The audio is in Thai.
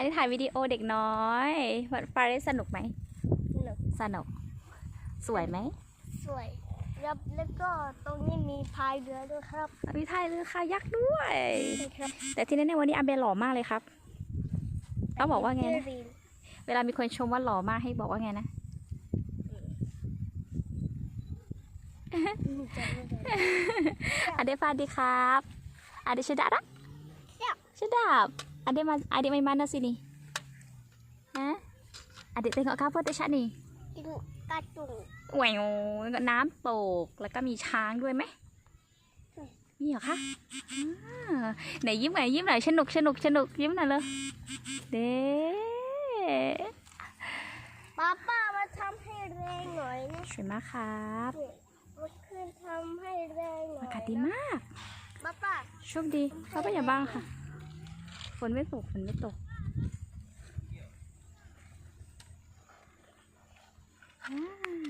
เลยนะคะอันนี้ถ่ายวิดีโอเด็กน้อยฟาเรสสนุกไหมหนุกสนุก สวยไหมสวยแล้วแล้วก็ตรงนี้มีพายเรือด้วยครับมีถ่ายเรือคายักด้วยใช่ครับแต่ที่แน่ๆวันนี้อาเบลหล่อมากเลยครับต้องบอกว่าไงนะรีเวลามีคนชมว่าหล่อมากให้บอกว่าไงนะอาเดฟาดีครับอาเดชดาระชดาบ อาเดมาอาเดไม่มานะ sini ฮะอาเด tengok cover แต่ชะนี่กินกระจุงแหววน้ำตก แล้วก็มีช้างด้วยไหม มีเหรอคะอ่าไหนยิ้มหน่อยยิ้มหน่อยสนุกสนุกสนุกยิ้มหน่อยเลยเด้ป้าป้ามาทำให้แรงหน่อยนะสวยมากครับมันคือทำให้แรงหน่อยอากาศดีมากป้าป้าโชคดีเข้าไปอย่าบ้างค่ะ ฝนไม่ตกฝนไม่ตกอ่า